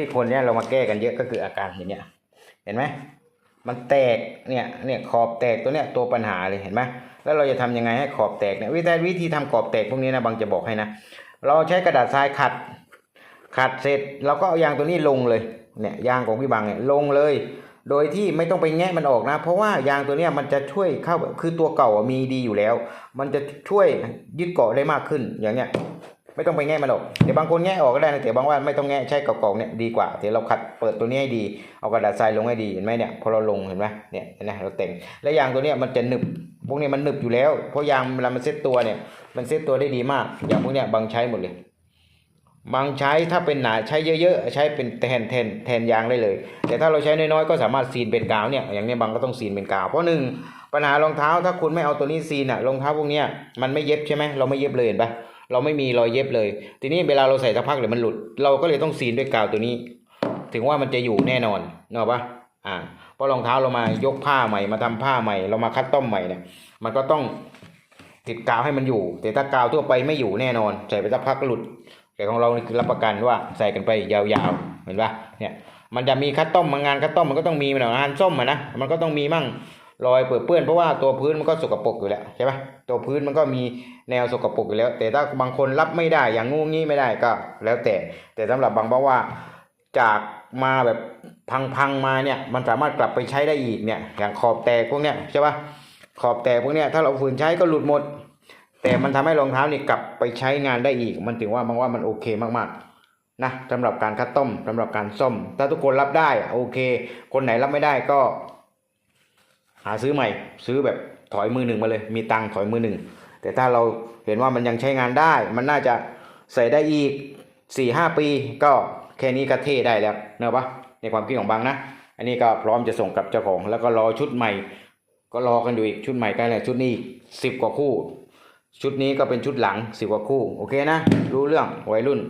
ที่คนเนี้ยเรามาแก้กันเยอะก็คืออาการอย่างเงี้ยเห็นไหมมันแตกเนี่ยเนี่ยขอบแตกตัวเนี้ยตัวปัญหาเลยเห็นไหมแล้วเราจะทำยังไงให้ขอบแตกเนี่ยวิธีวิธีทำขอบแตกพวกนี้นะบางจะบอกให้นะเราใช้กระดาษทรายขัด ขัดเสร็จเราก็เอายางตัวนี้ลงเลยเนี่ยยางของพี่บังเนี่ยลงเลย โดยที่ไม่ต้องไปแงะมันออกนะ เพราะว่ายางตัวเนี้ยมันจะช่วยเข้าคือตัวเก่ามีดีอยู่แล้ว มันจะช่วยยึดเกาะได้มากขึ้นอย่างเนี้ย ไม่ต้องไปแงะมันออกเดี๋ยวบางคนแงะออกก็ได้นะแต่บางว่าไม่ต้องแงะใช้เก่าๆเนี่ยดีกว่าเดี๋ยวเราขัดเปิดตัวนี้ให้ดีเอากระดาษทรายลงให้ดีเห็นไหมเนี่ยพอเราลงเห็นไหมเนี่ยนไหมเราแต่งและยางตัวเนี้ยมันจะหนึบพวกนี้มันหนึบอยู่แล้ว เพราะยางเวลามันเซ็ตตัวเนี่ยมันเซ็ตตัวได้ดีมาก อย่างพวกเนี้ยบางใช้หมดเลยบางใช้ถ้าเป็นหนาใช้เยอะๆ ใช้เป็นแทนแทนแทนยางได้เลย แต่ถ้าเราใช้น้อยๆก็สามารถซีนเป็นกาวเนี่ยอย่างนี้บางก็ต้องซีนเป็นกาวเพราะหนึ่งปัญหารองเท้าถ้าคุณไม่เอาตัวนี้ซีนอะรองเท้าพวกเนี้ยมันไม่เย็บใช่ไหมเราไม่เย็บเลยเห็นปะ เราไม่มีรอยเย็บเลย ทีนี้เวลาเราใส่สักพักเดี๋ยวมันหลุด เราก็เลยต้องซีนด้วยกาวตัวนี้ ถึงว่ามันจะอยู่แน่นอนเนกอะปะอ่าเพราะรองเท้าเรามายกผ้าใหม่มาทำผ้าใหม่ เรามาคัดต้อมใหม่เนี่ยมันก็ต้องติดกาวให้มันอยู่ แต่ถ้ากาวทั่วไปไม่อยู่แน่นอน ใส่ไปสักพักหลุด แต่ของเรานี่คือรับประกันว่าใส่กันไปยาวๆเห็นปะเนี่ยมันจะมีคัดต้มมางานคัดต้อมมันก็ต้องมีมันงานส้มอะนะมันก็ต้องมีมั่ง รอยเปื้อนเปื้อนเพราะว่าตัวพื้นมันก็สกปรกอยู่แล้วใช่ปะตัวพื้นมันก็มีแนวสกปรกอยู่แล้ว แต่ถ้าบางคนรับไม่ได้อย่างงูงี้ไม่ได้ก็ แล้วแต่ แต่สำหรับบางบอกว่าจากมาแบบพังๆมาเนี่ยมันสามารถกลับไปใช้ได้อีกเนี่ยอย่างขอบแตกพวกเนี้ยใช่ปะขอบแตกพวกเนี้ยถ้าเราฝืนใช้ก็หลุดหมด แต่มันทำให้รองเท้านี่กลับไปใช้งานได้อีก มันถึงว่าบางว่ามันโอเคมากๆนะสำหรับการคัดต้มสำหรับการซ่อมถ้าทุกคนรับได้โอเค คนไหนรับไม่ได้ก็ หาซื้อใหม่ซื้อแบบถอยมือหนึ่งมาเลย มีตังถอยมือหนึ่งแต่ถ้าเราเห็นว่ามันยังใช้งานได้ มันน่าจะใส่ได้อีกสี่ห้าปี ก็แค่นี้ก็เท่ได้แล้วเนอะปะในความคิดของบางนะ อันนี้ก็พร้อมจะส่งกับเจ้าของ แล้วก็รอชุดใหม่ ก็รอกันอยู่อีกชุดใหม่กันเลยชุดนี้สิบกว่าคู่ ชุดนี้ก็เป็นชุดหลังสิบกว่าคู่โอเคนะ รู้เรื่องวัยรุ่น